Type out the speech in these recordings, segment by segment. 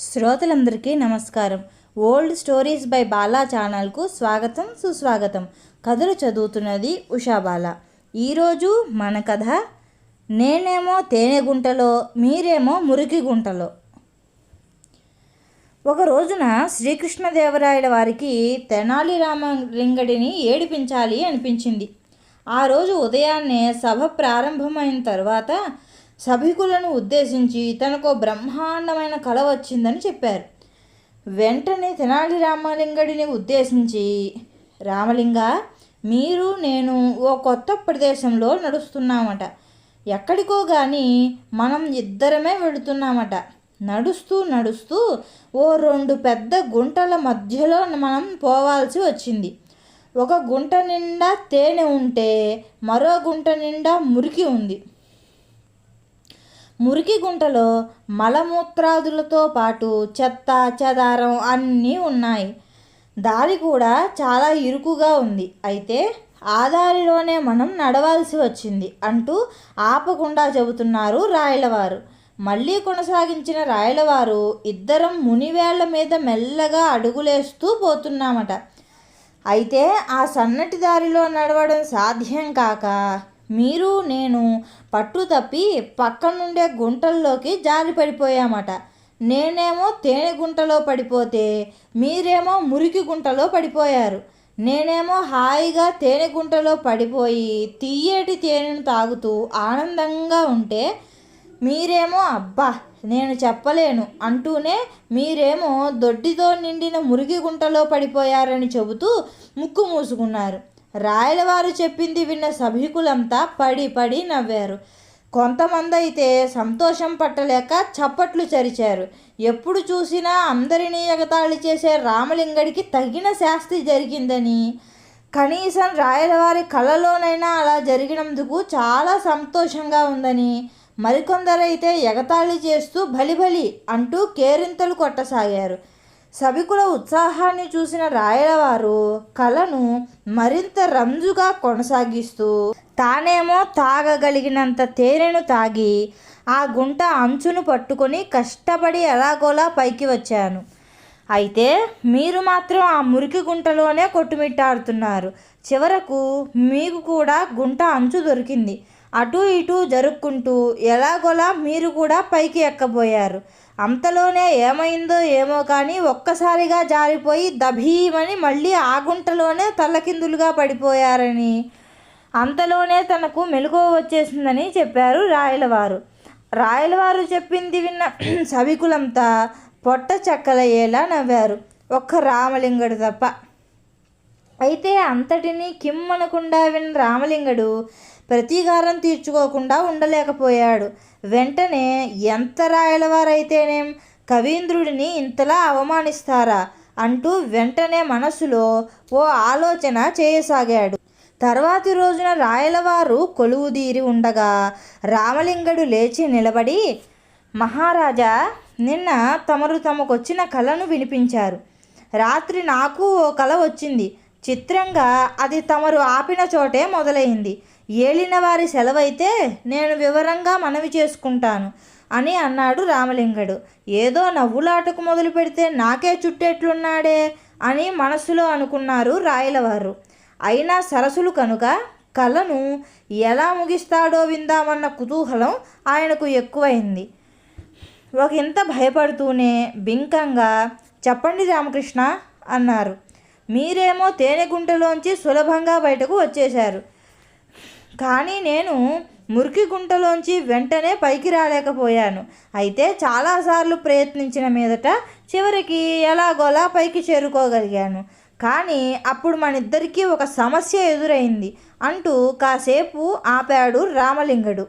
శ్రోతలందరికీ నమస్కారం. Old stories by Bala ఛానల్కు స్వాగతం సుస్వాగతం. కథలు చదువుతున్నది ఉషాబాల ఈరోజు మన కథ నేనేమో తేనె గుంటలో మీరేమో మురికి గుంటలో. ఒక రోజున శ్రీకృష్ణదేవరాయల వారికి తెనాలి రామలింగడిని ఏడిపించాలి అనిపించింది. ఆ రోజు ఉదయాన్నే సభ ప్రారంభమైన తర్వాత సభికులను ఉద్దేశించి తనకు బ్రహ్మాండమైన కళ వచ్చిందని చెప్పారు. వెంటనే తెనాలి రామలింగడిని ఉద్దేశించి రామలింగ మీరు నేను ఓ కొత్త ప్రదేశంలో నడుస్తున్నామట. ఎక్కడికో కానీ మనం ఇద్దరమే వెళుతున్నామట. నడుస్తూ నడుస్తూ ఓ రెండు పెద్ద గుంటల మధ్యలో మనం పోవాల్సి వచ్చింది. ఒక గుంట నిండా తేనె ఉంటే మరో గుంట నిండా మురికి ఉంది. మురికి గుంటలో మలమూత్రాదులతో పాటు చెత్త చెదారం అన్నీ ఉన్నాయి. దారి కూడా చాలా ఇరుకుగా ఉంది. అయితే ఆ దారిలోనే మనం నడవాల్సి వచ్చింది అంటూ ఆపకుండా చెబుతున్నారు రాయలవారు. మళ్ళీ కొనసాగించిన రాయలవారు ఇద్దరం మునివేళ్ళ మీద మెల్లగా అడుగులేస్తూ పోతున్నామట. అయితే ఆ సన్నటి దారిలో నడవడం సాధ్యం కాక మీరు నేను పట్టు తప్పి పక్కనుండే గుంటల్లోకి జారి పడిపోయామట. నేనేమో తేనె గుంటలో పడిపోతే మీరేమో మురికి గుంటలో పడిపోయారు. నేనేమో హాయిగా తేనె గుంటలో పడిపోయి తీయటి తేనెను తాగుతూ ఆనందంగా ఉంటే మీరేమో అబ్బా నేను చెప్పలేను అంటూనే మీరేమో దొడ్డితో నిండిన మురికి గుంటలో పడిపోయారని చెబుతూ ముక్కు మూసుకున్నారు. రాయలవారు చెప్పింది విన్న సభికులంతా పడి పడి నవ్వారు. కొంతమంది అయితే సంతోషం పట్టలేక చప్పట్లు చరిచారు. ఎప్పుడు చూసినా అందరినీ ఎగతాళి చేసే రామలింగడికి తగిన శాస్తి జరిగిందని. కనీసం రాయలవారి కళలోనైనా అలా జరిగినందుకు చాలా సంతోషంగా ఉందని. మరికొందరైతే ఎగతాళి చేస్తూ బలిబలి అంటూ కేరింతలు కొట్టసాగారు. సభికుల ఉత్సాహాన్ని చూసిన రాయలవారు కళను మరింత రంజుగా కొనసాగిస్తూ తానేమో తాగగలిగినంత తేనెను తాగి ఆ గుంట అంచును పట్టుకొని కష్టపడి ఎలాగోలా పైకి వచ్చాను. అయితే మీరు మాత్రం ఆ మురికి గుంటలోనే కొట్టుమిట్టాడుతున్నారు. చివరకు మీకు కూడా గుంట అంచు దొరికింది. అటు ఇటు జరుక్కుంటూ ఎలాగోలా మీరు కూడా పైకి ఎక్కబోయారు. అంతలోనే ఏమైందో ఏమో కానీ ఒక్కసారిగా జారిపోయి దభీమని మళ్ళీ ఆ గుంటలోనే తల్లకిందులుగా పడిపోయారని అంతలోనే తనకు మెలకువ వచ్చేసిందని చెప్పారు రాయలవారు. రాయలవారు చెప్పింది విన్న సభికులంతా పొట్ట చెక్కలయ్యేలా నవ్వారు. ఒక్క రామలింగడు తప్ప అయితే అంతటినీ కిమ్మనకుండా విన్న రామలింగడు ప్రతీకారం తీర్చుకోకుండా ఉండలేకపోయాడు. వెంటనే ఎంత రాయలవారైతేనేం కవీంద్రుడిని ఇంతలా అవమానిస్తారా అంటూ వెంటనే మనసులో ఓ ఆలోచన చేయసాగాడు. తర్వాతి రోజున రాయలవారు కొలువుదీరి ఉండగా రామలింగడు లేచి నిలబడి మహారాజా నిన్న తమరు తమకొచ్చిన కళను వినిపించారు. రాత్రి నాకు ఓ కళ వచ్చింది. చిత్రంగా అది తమరు ఆపిన చోటే మొదలైంది. ఏలిన వారి సెలవైతే నేను వివరంగా మనవి చేసుకుంటాను అని అన్నాడు రామలింగడు. ఏదో నవ్వులాటకు మొదలు పెడితే నాకే చుట్టేట్లున్నాడే అని మనస్సులో అనుకున్నారు రాయలవారు. అయినా సరసులు కనుక కళను ఎలా ముగిస్తాడో విందామన్న కుతూహలం ఆయనకు ఎక్కువైంది. ఒక ఇంత భయపడుతూనే బింకంగా చెప్పండి రామకృష్ణ అన్నారు. మీరేమో తేనె గుంటలోంచి సులభంగా బయటకు వచ్చేశారు. కానీ నేను మురికి గుంటలోంచి వెంటనే పైకి రాలేకపోయాను. అయితే చాలాసార్లు ప్రయత్నించిన మీదట చివరికి ఎలాగోలా పైకి చేరుకోగలిగాను. కానీ అప్పుడు మన ఇద్దరికీ ఒక సమస్య ఎదురైంది అంటూ కాసేపు ఆపాడు రామలింగడు.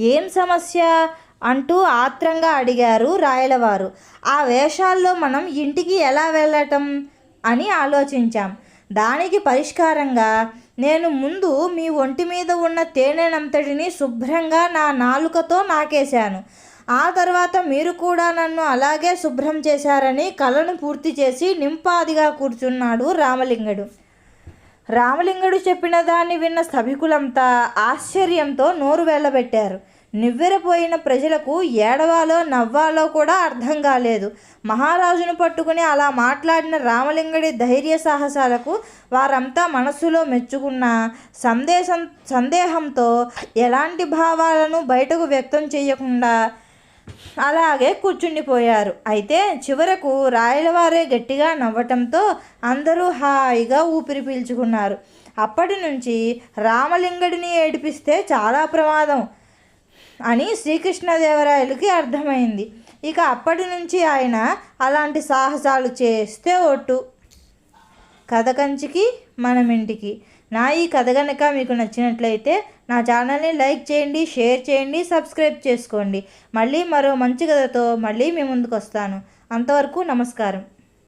ఏం సమస్య అంటూ ఆత్రంగా అడిగారు రాయలవారు. ఆ వేషాల్లో మనం ఇంటికి ఎలా వెళ్ళటం? అని ఆలోచించాం. దానికి పరిష్కారంగా నేను ముందు మీ ఒంటి మీద ఉన్న తేనెనంతటిని శుభ్రంగా నా నాలుకతో నాకేశాను. ఆ తర్వాత మీరు కూడా నన్ను అలాగే శుభ్రం చేశారని కళను పూర్తి చేసి నింపాదిగా కూర్చున్నాడు రామలింగుడు. రామలింగుడు చెప్పిన దాన్ని విన్న సభికులంతా ఆశ్చర్యంతో నోరు వెళ్ళబెట్టారు నివ్వెరపోయిన ప్రజలకు ఏడవాలో నవ్వాలో కూడా అర్థం కాలేదు. మహారాజును పట్టుకుని అలా మాట్లాడిన రామలింగడి ధైర్య సాహసాలకు వారంతా మనస్సులో మెచ్చుకున్న సందేశం సందేహంతో ఎలాంటి భావాలను బయటకు వ్యక్తం చేయకుండా అలాగే కూర్చుండిపోయారు. అయితే చివరకు రాయలవారే గట్టిగా నవ్వటంతో అందరూ హాయిగా ఊపిరి పీల్చుకున్నారు. అప్పటి నుంచి రామలింగడిని ఏడిపిస్తే చాలా ప్రమాదం. అని శ్రీకృష్ణదేవరాయలకి అర్థమైంది. ఇక అప్పటి నుంచి ఆయన అలాంటి సాహసాలు చేస్తే ఒట్టు. కథ కంచికి మనం ఇంటికి. నా ఈ కథ కనుక మీకు నచ్చినట్లయితే నా ఛానల్ని లైక్ చేయండి షేర్ చేయండి సబ్స్క్రైబ్ చేసుకోండి. మళ్ళీ మరో మంచి కథతో మళ్ళీ మీ ముందుకు వస్తాను అంతవరకు నమస్కారం.